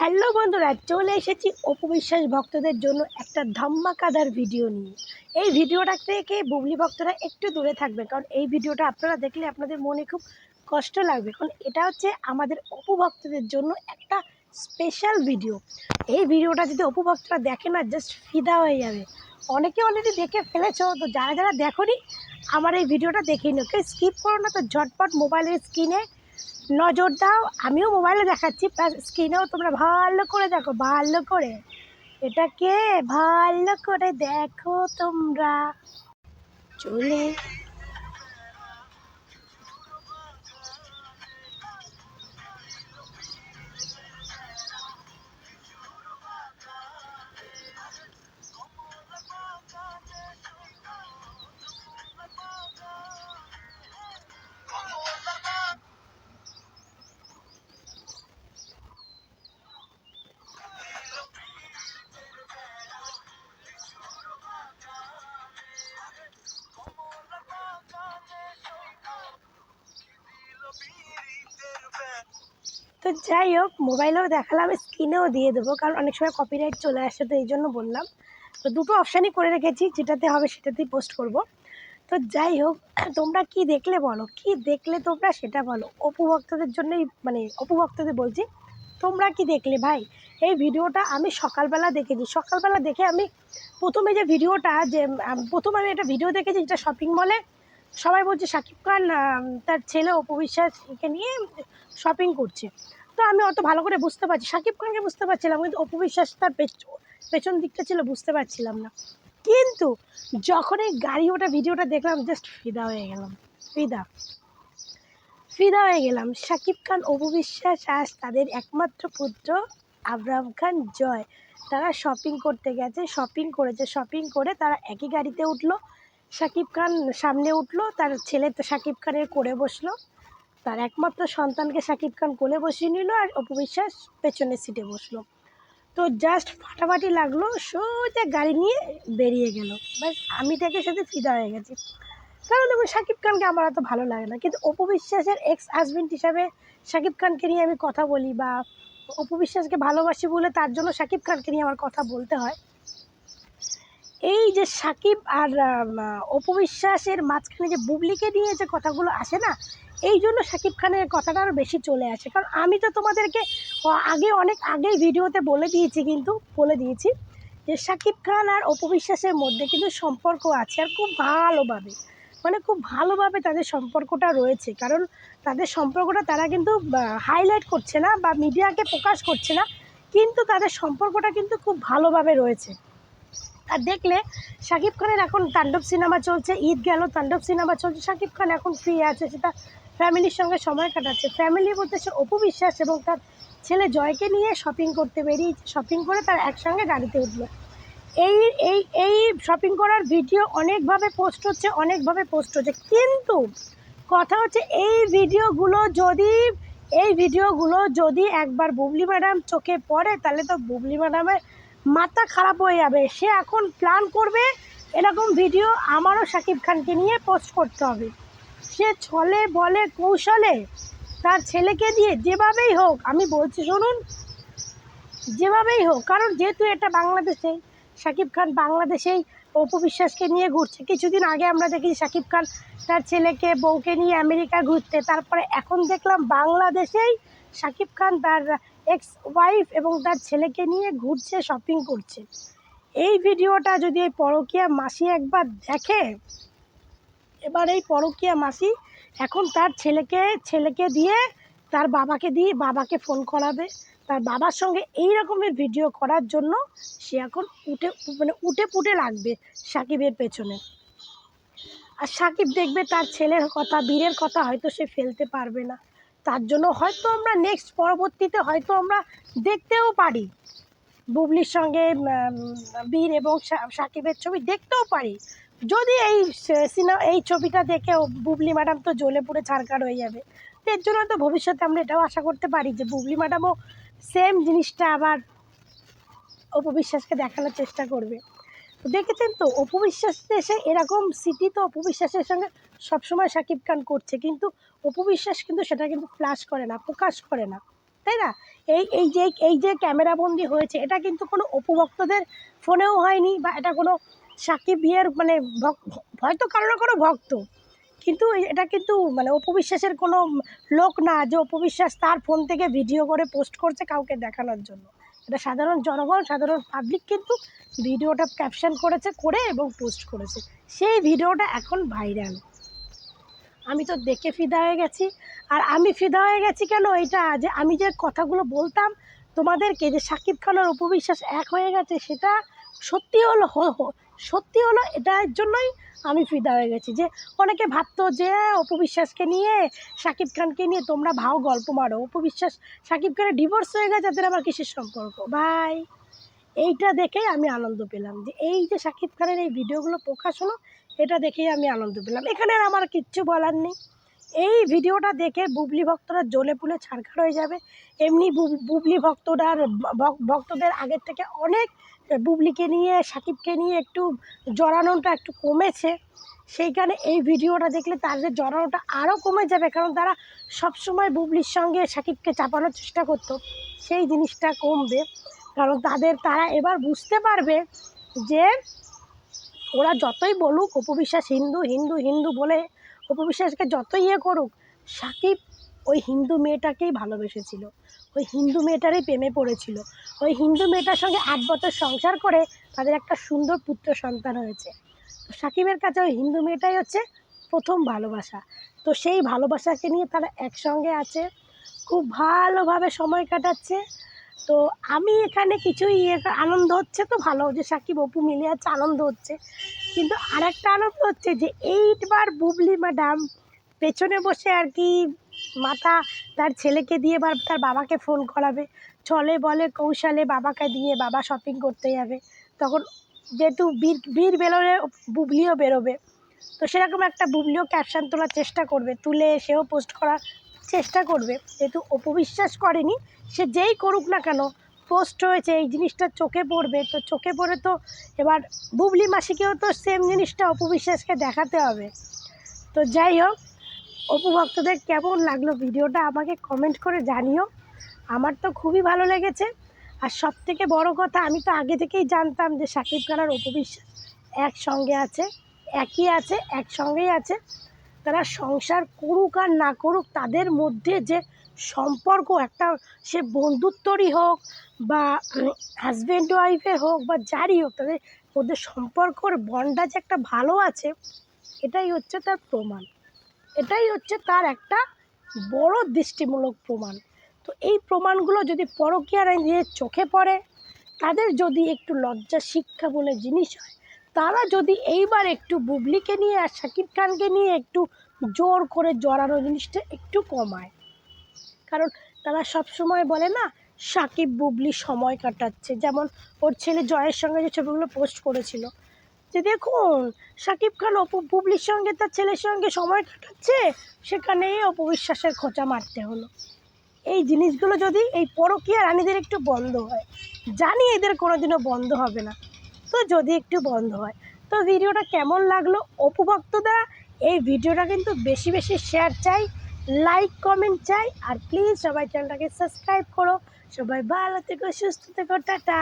Hello বন্ধুরা, চলে এসেছি অপু বিশ্বাস ভক্তদের জন্য একটা ধাম্মাকাদার ভিডিও নিয়ে। এই ভিডিওটা থেকে বুবলি ভক্তরা একটু দূরে থাকবে, কারণ এই ভিডিওটা আপনারা দেখলে আপনাদের মনে খুব কষ্ট লাগবে, কারণ এটা হচ্ছে আমাদের অপু ভক্তদের জন্য একটা স্পেশাল ভিডিও এই ভিডিওটা যদি অপু ভক্তরা দেখে না জাস্ট ফিদা হয়ে যাবে। অনেকে অলরেডি দেখে ফেলেছো, তো যারা যারা দেখোনি, আমার এই ভিডিওটা দেখেই নিও। কেউ স্কিপ করো না, তো ঝটপট মোবাইলের স্ক্রিনে নজর দাও, আমিও মোবাইলে দেখাচ্ছি প্লাস স্ক্রিনেও তোমরা ভালো করে দেখো, ভালো করে। এটাকে ভালো করে দেখো তোমরা। চলে তো যাই হোক, মোবাইলেও দেখালাম, স্ক্রিনেও দিয়ে দেবো, কারণ অনেক সময় কপিরাইট চলে আসে, তো এই জন্য বললাম। তো দুটো অপশানই করে রেখেছি, যেটাতে হবে সেটাতেই পোস্ট করব। তো যাই হোক, তোমরা কি দেখলে বলো? কি দেখলে তোমরা সেটা বলো। অপু ভক্তদের জন্যই মানে অপু ভক্তদের বলছি, তোমরা কি দেখলে ভাই? এই ভিডিওটা আমি সকালবেলা দেখেছি। সকালবেলা দেখে আমি প্রথমে যে ভিডিওটা, যে প্রথম আমি একটা ভিডিও দেখেছি, যেটা শপিং মলে সবাই বলছে, শাকিব খান তার ছেলে অপু বিশ্বাসকে নিয়ে শপিং করছে। তো আমি অত ভালো করে বুঝতে পারছি, শাকিব খানকে বুঝতে পারছিলাম, কিন্তু অপু বিশ্বাস তার পেছ- পেছন দিকটা ছিল, বুঝতে পারছিলাম না। কিন্তু যখন এই গাড়ি ওটা ভিডিওটা দেখলাম জাস্ট ফিদা হয়ে গেলাম, ফিদা। ফিদা হয়ে গেলাম, শাকিব খান, অপু বিশ্বাস আজ তাদের একমাত্র পুত্র আব্রাহাম খান জয়। তারা শপিং করতে গেছে শপিং করেছে শপিং করে তারা একই গাড়িতে উঠল। শাকিব খান সামনে উঠল, তার ছেলে তো শাকিব খানের করে বসল। তার একমাত্র সন্তানকে শাকিব খান কোলে বসিয়ে নিল আর অপু বিশ্বাস পেছনের সিটে বসল। তো জাস্ট ফাটাফাটি লাগল, সোজা গাড়ি নিয়ে বেরিয়ে গেল। বাস আমি তাকে সাথে ফিদা হয়ে গেছি। কারণ দেখুন, শাকিব খানকে আমার অত ভালো লাগে না। কিন্তু অপু বিশ্বাসের এক্স হাজবেন্ড হিসাবে শাকিব খানকে নিয়ে আমি কথা বলি বা অপু বিশ্বাসকে ভালোবাসি বলে তার জন্য শাকিব খানকে নিয়ে আমার কথা বলতে হয়। এই যে সাকিব আর আম, অপু বিশ্বাসের মাঝখানে যে বুবলিকে নিয়ে যে কথাগুলো আসে না এই জন্য সাকিব খানের কথাটা আরও বেশি চলে আসে। কারণ আমি তো তোমাদেরকে আগে অনেক আগেই ভিডিওতে বলে দিয়েছি কিন্তু বলে দিয়েছি যে সাকিব খান আর অপু বিশ্বাসের মধ্যে কিন্তু সম্পর্ক আছে আর খুব ভালোভাবে মানে খুব ভালোভাবে তাদের সম্পর্কটা রয়েছে। কারণ তাদের সম্পর্কটা তারা কিন্তু হাইলাইট করছে না বা মিডিয়াকে প্রকাশ করছে না কিন্তু তাদের সম্পর্কটা কিন্তু খুব ভালোভাবে রয়েছে। আর দেখলে শাকিব খানের এখন তাণ্ডব সিনেমা চলছে, ঈদ গেল, তাণ্ডব সিনেমা চলছে, শাকিব খান এখন ফ্রি আছে, সেটা ফ্যামিলির সঙ্গে সময় কাটাচ্ছে। ফ্যামিলি বলতে সে অপু বিশ্বাস এবং তার ছেলে জয়কে নিয়ে শপিং করতে বেরিয়েছে। শপিং করে তার একসঙ্গে গাড়িতে উঠল। এই এই এই শপিং করার ভিডিও অনেকভাবে পোস্ট হচ্ছে, অনেকভাবে পোস্ট হচ্ছে। কিন্তু কথা হচ্ছে এই ভিডিওগুলো যদি, এই ভিডিওগুলো যদি একবার বুবলি ম্যাডাম চোখে পড়ে, তাহলে তো বুবলি ম্যাডামের মাথা খারাপ হয়ে যাবে। সে এখন প্ল্যান করবে এরকম ভিডিও আমারও শাকিব খানকে নিয়ে পোস্ট করতে হবে। সে ছলে বলে কৌশলে তার ছেলেকে দিয়ে যেভাবেই হোক, আমি বলছি শুনুন, যেভাবেই হোক, কারণ যেহেতু এটা বাংলাদেশে শাকিব খান বাংলাদেশেই অপু বিশ্বাসকে নিয়ে ঘুরছে। কিছুদিন আগে আমরা দেখি শাকিব খান তার ছেলেকে, বউকে নিয়ে আমেরিকা ঘুরতে, তারপরে এখন দেখলাম বাংলাদেশেই শাকিব খান তার এক্স ওয়াইফ এবং তার ছেলেকে নিয়ে ঘুরছে শপিং করছে। এই ভিডিওটা যদি এই পরকীয়া মাসি একবার দেখে, এবার এই পরকীয়া মাসি এখন তার ছেলেকে ছেলেকে দিয়ে তার বাবাকে দিয়ে বাবাকে ফোন করাবে। তার বাবার সঙ্গে এই রকমের ভিডিও করার জন্য সে এখন উঠে মানে উঠে পুটে লাগবে সাকিবের পেছনে। আর সাকিব দেখবে তার ছেলের কথা, বীরের কথা হয়তো সে ফেলতে পারবে না। তার জন্য হয়তো আমরা নেক্সট পরবর্তীতে হয়তো আমরা দেখতেও পারি। বুবলির সঙ্গে বীর এবং সাকিবের ছবি দেখতেও পারি। যদি এই সিনেমা এই ছবিটা দেখে বুবলি ম্যাডাম তো জ্বলে পুড়ে ছাড়কার হয়ে যাবে। তো এর জন্য তো ভবিষ্যতে আমরা এটাও আশা করতে পারি যে বুবলি ম্যাডামও সেম জিনিসটা আবার অপবিশ্বাসকে দেখানোর চেষ্টা করবে। তো দেখেছেন তো অপবিশ্বাস এসে এরকম স্মৃতি তো অপবিশ্বাসের সঙ্গে সবসময় সাকিব খান করছে। কিন্তু অপবিশ্বাস কিন্তু সেটা কিন্তু ফ্ল্যাশ করে না, প্রকাশ করে না, তাই না? এই এই যে এই যে ক্যামেরাবন্দি হয়েছে, এটা কিন্তু কোনো অপুভক্তদের ফোনেও হয়নি বা এটা কোনো সাকিব বিয়ের মানে হয়তো কারও না কোনো ভক্ত, কিন্তু এটা কিন্তু মানে অপবিশ্বাসের কোনো লোক না যে অপবিশ্বাস তার ফোন থেকে ভিডিও করে পোস্ট করছে কাউকে দেখানোর জন্য। এটা সাধারণ জনগণ, সাধারণ পাবলিক কিন্তু ভিডিওটা ক্যাপশন করেছে, করে এবং পোস্ট করেছে। সেই ভিডিওটা এখন ভাইরাল আমি তো দেখে ফিদা হয়ে গেছি। আর আমি ফিদা হয়ে গেছি কেন? এটা যে আমি যে কথাগুলো বলতাম, তোমাদেরকে যে সাকিব খান আর অপবিশ্বাস এক হয়ে গেছে, সেটা সত্যি হলো, হ- সত্যি হলো, এটার জন্যই আমি ফিদা হয়ে গেছি। যে অনেকে ভাবতো যে অপবিশ্বাসকে নিয়ে, সাকিব খানকে নিয়ে তোমরা ভাও গল্প মারো। অপবিশ্বাস সাকিব খানের ডিভোর্স হয়ে গেছে, তাদের আবার কিসের সম্পর্ক? ভাই এইটা দেখেই আমি আনন্দ পেলাম যে এই যে সাকিব খানের এই ভিডিওগুলো প্রকাশ হলো, এটা দেখেই আমি আনন্দ পেলাম। এখানে আমার কিচ্ছু বলার নেই। এই ভিডিওটা দেখে বুবলি ভক্তরা জ্বলে পুলে ছাড়খাড় হয়ে যাবে। এমনি বুব- বুবলি ভক্তরা ভক্তদের আগের থেকে অনেক বুবলিকে নিয়ে, সাকিবকে নিয়ে একটু জড়ানোটা একটু কমেছে। সেইখানে এই ভিডিওটা দেখলে তাদের জড়ানোটা আরও কমে যাবে, কারণ তারা সবসময় বুবলির সঙ্গে সাকিবকে চাপানোর চেষ্টা করতো। সেই জিনিসটা কমবে। কারণ তাদের তারা এবার বুঝতে পারবে যে ওরা যতই বলুক, অপবিশ্বাস হিন্দু হিন্দু হিন্দু বলে অপবিশ্বাসকে যতই ইয়ে করুক, সাকিব ওই হিন্দু মেয়েটাকেই ভালোবেসেছিল। ওই হিন্দু মেয়েটারই প্রেমে পড়েছিল। ওই হিন্দু মেয়েটার সঙ্গে আট বছর সংসার করে তাদের একটা সুন্দর পুত্র সন্তান হয়েছে। তো সাকিবের কাছে ওই হিন্দু মেয়েটাই হচ্ছে প্রথম ভালোবাসা। তো সেই ভালোবাসাকে নিয়ে তারা একসঙ্গে আছে, খুব ভালোভাবে সময় কাটাচ্ছে। তো আমি এখানে কিছুই ইয়ে আনন্দ হচ্ছে তো ভালো, যে সাকিব অপু মিলে আছে আনন্দ হচ্ছে। কিন্তু আরেকটা আনন্দ হচ্ছে যে এইটবার বুবলি ম্যাডাম পেছনে বসে আর কি মাথা তার ছেলেকে দিয়ে এবার তার বাবাকে ফোন করাবে। চলে বলে কৌশলে বাবাকে দিয়ে বাবা শপিং করতে যাবে। তখন যেহেতু বীর বীর বেরোলে বুবলিও বেরোবে। তো সেরকম একটা বুবলিও ক্যাপশান তোলার চেষ্টা করবে। তুলে সেও পোস্ট করার চেষ্টা করবে। যেহেতু অপবিশ্বাস করেনি। সে যেই করুক না কেন পোস্ট হয়েছে, এই জিনিসটা চোখে পড়বে। তো চোখে পড়ে তো এবার বুবলি মাসিকেও তো সেম জিনিসটা অপবিশ্বাসকে দেখাতে হবে। তো যাই হোক, অপু ভক্তদের কেমন লাগল ভিডিওটা আমাকে কমেন্ট করে জানিও। আমার তো খুবই ভালো লেগেছে। আর সব থেকে বড় কথা, আমি তো আগে থেকেই জানতাম যে সাকিব খান আর অপু বিশ্বাস একসঙ্গে আছে, একই আছে, একসঙ্গেই আছে। তারা সংসার করুক আর না করুক, তাদের মধ্যে যে সম্পর্ক, একটা সে বন্ধুত্বরই হোক বা হাজব্যান্ড ওয়াইফের হোক বা যারই হোক, তাদের মধ্যে সম্পর্কর বন্ডা যে একটা ভালো আছে, এটাই হচ্ছে তার প্রমাণ। এটাই হচ্ছে তার একটা বড় দৃষ্টিমূলক প্রমাণ। তো এই প্রমাণগুলো যদি পরকীয়ার চোখে পড়ে, তাদের যদি একটু লজ্জা শিক্ষা বলে জিনিস হয় তারা যদি এইবার একটু বুবলিকে নিয়ে আর শাকিব খানকে নিয়ে একটু জোর করে জড়ানো জিনিসটা একটু কমায়। কারণ তারা সব সময় বলে না সাকিব বুবলি সময় কাটাচ্ছে। যেমন ওর ছেলে জয়ের সঙ্গে যে ছবিগুলো পোস্ট করেছিল। যে দেখুন সাকিব খান অপু, বুবলির সঙ্গে তার ছেলের সঙ্গে সময় কাটাচ্ছে, সেখানেই অপবিশ্বাসের খোঁচা মারতে হলো। এই জিনিসগুলো যদি এই পরকীয়া রানীদের একটু বন্ধ হয়, জানি এদের কোনোদিনও বন্ধ হবে না। তো যদি একটু বন্ধ হয়। তো ভিডিওটা কেমন লাগল অপু ভক্তরা এই ভিডিওটা কিন্তু বেশি বেশি শেয়ার চাই লাইক কমেন্ট চাই, আর প্লিজ সবাই চ্যানেলটাকে সাবস্ক্রাইব করো। সবাই ভালো থেকো, সুস্থ থেকো, টাটা।